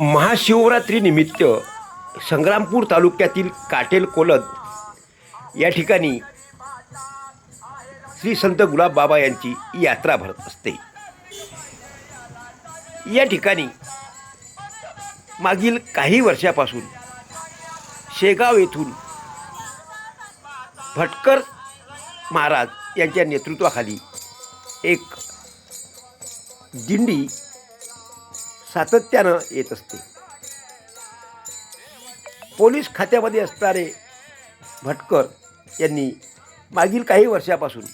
महाशिवरात्रीनिमित्त संग्रामपूर तालुक्यातील काटेल कोलद या ठिकाणी श्री संत गुलाबबाबा यांची यात्रा भरत असते. या ठिकाणी मागील काही वर्षापासून शेगाव येथून भटकर महाराज यांच्या नेतृत्वाखाली एक दिंडी सातत्यानं येत असते. पोलीस खात्यामध्ये असणारे भटकर यांनी मागील काही वर्षापासून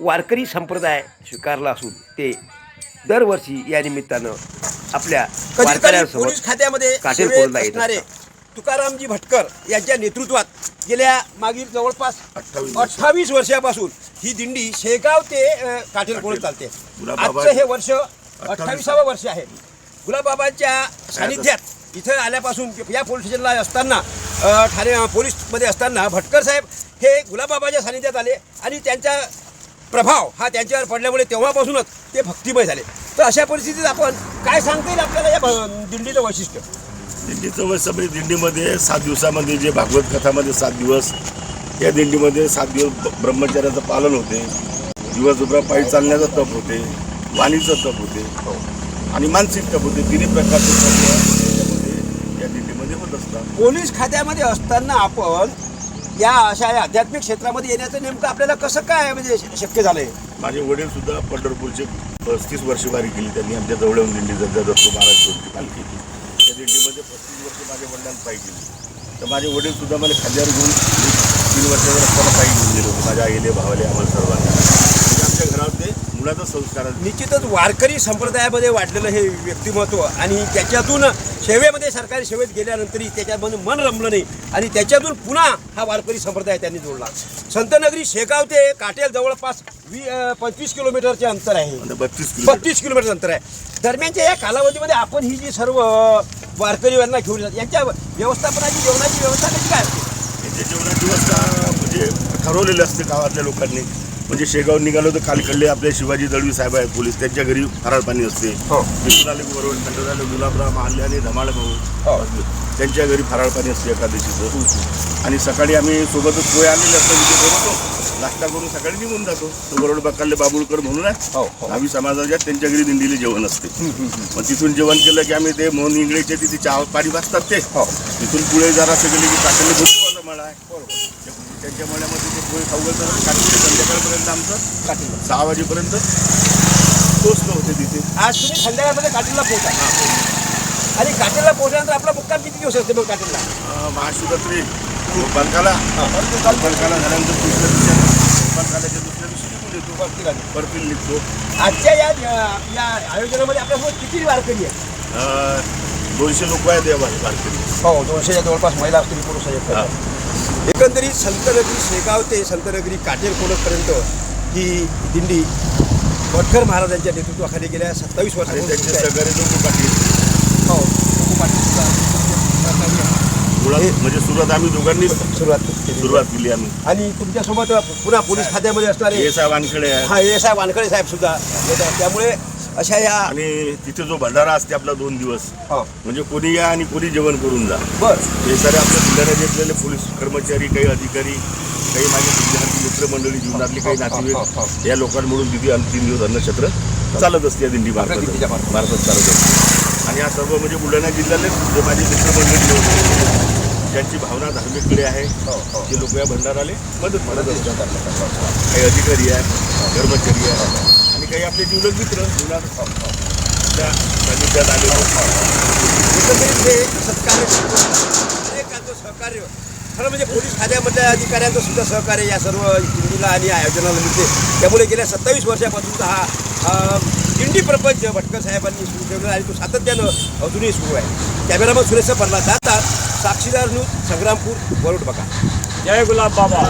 वारकरी संप्रदाय स्वीकारला असून ते दरवर्षी या निमित्तानं आपल्या पोलीस खात्यामध्ये असणारे. तुकारामजी भटकर यांच्या नेतृत्वात गेल्या मागील जवळपास अठ्ठावीस वर्षापासून ही दिंडी शेगाव ते अ, काटेल कोळ चालते आजचं हे वर्ष अठ्ठावीसावं वर्ष आहे. गुलाबबाबांच्या सानिध्यात इथं आल्यापासून या पोलीस स्टेशनला असताना ठाणे पोलीसमध्ये असताना भटकर साहेब हे गुलाबबाबाच्या सानिध्यात आले आणि त्यांचा प्रभाव हा त्यांच्यावर पडल्यामुळे तेव्हापासूनच ते भक्तिमय झाले. तर अशा परिस्थितीत आपण काय सांगता येईल आपल्याला या दिंडीचं वैशिष्ट्य? दिंडीचं वैशिष्ट्य म्हणजे दिंडीमध्ये सात दिवसामध्ये जे भागवत कथामध्ये सात दिवस या दिंडीमध्ये सात दिवस ब्रह्मचर्याचं पालन होते. दिवसभर पायी चालण्याचं तप होते. वाणीचं तप होते. आणि मानसिक तप होते. तिन्ही प्रकारचे तप या दिंडीमध्ये होत असतात. पोलीस खात्यामध्ये असताना आपण या अशा या आध्यात्मिक क्षेत्रामध्ये येण्याचं नेमकं आपल्याला कसं काय म्हणजे शक्य झालंय? माझे वडील सुद्धा पंढरपूरचे पस्तीस वर्ष वारी केली. त्यांनी आमच्या जवळ येऊन दिंडी जगदा दत्तू महाराष्ट्राची पालखी केली. त्या दिंडीमध्ये पस्तीस वर्ष माझ्या वडिलांनी पायी केली तर माझे वडील सुद्धा मला खांद्यावर घेऊन तीन वर्षावर असताना पायी घेऊन गेले होते. माझ्या आईले भावाले आम्हाला सर्वांना. आमच्या घरात ते मुलाचाच संस्कार. निश्चितच वारकरी संप्रदायामध्ये वाढलेलं हे व्यक्तिमत्व आणि त्याच्यातून सेवेमध्ये सरकारी सेवेत गेल्यानंतरही त्याच्यामध्ये मन रमलं नाही आणि त्याच्यातून पुन्हा हा वारकरी संप्रदाय त्यांनी जोडला. संतनगरी शेगाव ते काटेल जवळपास वी पंचवीस किलोमीटरचे अंतर आहे. बत्तीस किलोमीटर. बत्तीस किलोमीटर अंतर आहे. दरम्यानच्या या कालावधीमध्ये आपण ही जी सर्व वारकरीवांना घेऊन जात यांच्या व्यवस्थापनाची जेवणाची व्यवस्था कशी काय असते? जेवणाची व्यवस्था म्हणजे ठरवलेली असते गावातल्या लोकांनी. म्हणजे शेगाव निघालो तर कालकडले आपले शिवाजी दळवी साहेब आहेत पोलीस. त्यांच्या घरी फराळ पाणी असते. हो. तिथून आले बरोबर खंडोबाला गुलाबराव महाले आणि धमाळ हो. भाऊ त्यांच्या घरी फराळ पाणी असते एकादशीचं. आणि सकाळी आम्ही सोबतच पोहे आणलेले असतात तिथे बनवतो नाश्ता करून सकाळी निघून जातो. तो बरोबर बकाले बाबुळकर म्हणून हो, आहे. हो. आम्ही समाजाच्या त्यांच्या घरी दिंडीले जेवण असते. मग तिथून जेवण केलं की आम्ही ते मोहन इंगळेचे तिथे चहा पाणी वाजतात ते. हो. तिथून पुढे जरा गेले की काकडले भुजबाचा मळा आहे. त्यांच्या मळ्यामध्ये ते पोहे खाऊ घालतात काकडे संध्याकाळपर्यंत आमचं काटेल सहा वाजेपर्यंत पोचलं होते तिथे. आज तुम्ही संध्याकाळमध्ये काटेलला पोहोचा. आणि काटेलला पोहोचल्यानंतर आपला मुक्काम किती दिवस असते मग अं, महाशिवरात्री. बरकाला बरकाला झाल्यानंतर दुसऱ्या दिवशी बरकालाच्या दुसऱ्या दिवशी निघून येतो. परतील निघतो. आजच्या या या आयोजनामध्ये आपल्यासोबत किती वारकरी आहे दोनशे लोक आहेत या वारकरी. हो दोनशेच्या जवळपास महिला असतील पुरुष आहेत. हा. एकंदरीत संतनगरी शेगाव ते संतनगरी काटेल कोलतपर्यंत ही दिंडी भटकर महाराजांच्या नेतृत्वाखाली गेल्या सत्तावीस त्यांचे लोक पाटील. हो म्हणजे सुरुवात आम्ही दोघांनी सुरुवात केली. सुरुवात केली आम्ही. आणि तुमच्यासोबत पुन्हा पोलीस खात्यामध्ये असणारे हे साहेब वानखेडे आहे हा ए साहेब वानखडे साहेब सुद्धा त्यामुळे अशा या आणि तिथे जो भंडारा असते आपला दोन दिवस हो. म्हणजे कोणी या आणि कोणी जेवण करून जा. बर. हे सारे आपल्या जिल्ह्यात घेतलेले पोलीस कर्मचारी काही अधिकारी काही माझे जिल्ह्यातली मित्रमंडळी जीवनातली काही हो, हो, हो, नातेवाईक या लोकांकडून तिथे आम- तीन दिवस अन्नछत्र चालत असते या दिंडी आपल्या दिंडीच्या भारतात मार्फत. भारतात चालत असते. आणि या सर्व म्हणजे बुलढाणा जिल्ह्यातले जे माझे मित्रमंडळी होते ज्यांची भावना धार्मिककडे आहे हो हो. ते लोक या भंडाराले मदत असतात. काही अधिकारी आहे कर्मचारी आहे आणि काही आपले जीवलग मित्र जीवनात त्या सानिध्यात आलेले एकंदरीत हे सत्कार्य अनेकांचं सहकार्य. खरं म्हणजे पोलीस खात्यामधल्या अधिकाऱ्यांचं सुद्धा सहकार्य या सर्व दिंडीला आणि आयोजनाला मिळते. त्यामुळे गेल्या सत्तावीस वर्षापासूनचा हा दिंडी प्रपंच भटकर साहेबांनी सुरू ठेवलेला आणि तो सातत्यानं अजूनही सुरू आहे. कॅमेरामन सुरेश परला जातात साक्षीदार न्यूज संग्रामपूर वरुड बघा. जय गुलाब बाबा.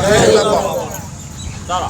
चला.